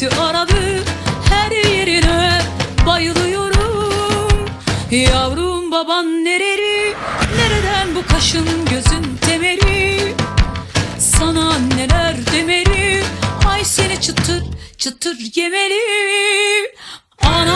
penceresi aradı her yerine bayılıyorum. Yavrum baban nereli nereden bu kaşın gözün temeri? Sana neler demeli ay seni çıtır çıtır yemeli. Anam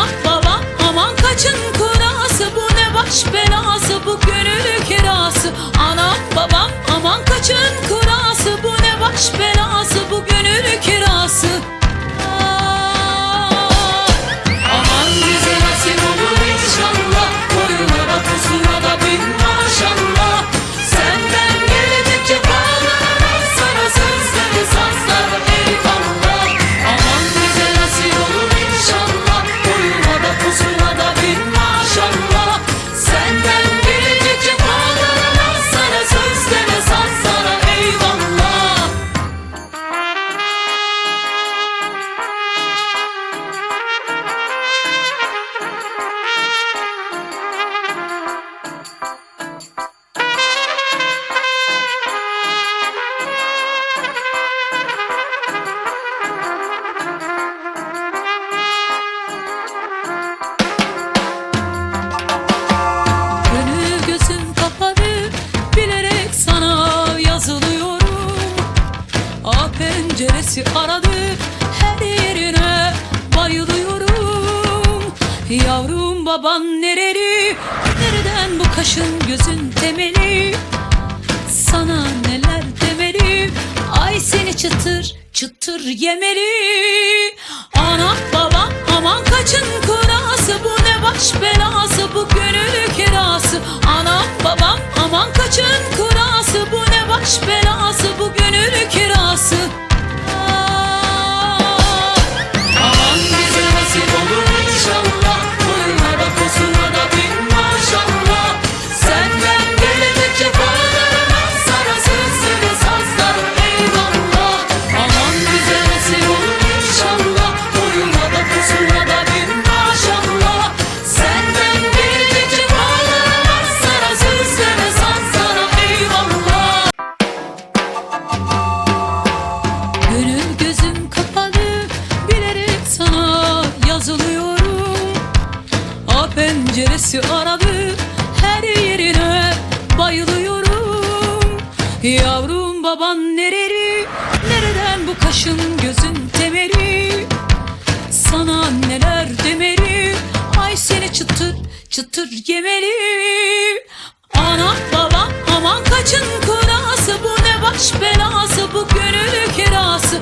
penceresi aradı her yerine bayılıyorum. Yavrum baban nereli? Nereden bu kaşın gözün temeli? Sana neler demeli? Ay seni çıtır çıtır yemeli. Anam babam aman kaçın kurası bu ne baş belası bu penceresi aradı her yerine bayılıyorum. Yavrum baban nereli? Nereden bu kaşın gözün temeli? Sana neler demeli? Ay seni çıtır çıtır yemeli. Anam babam aman kaçın kurası bu ne baş belası bu gönül kirası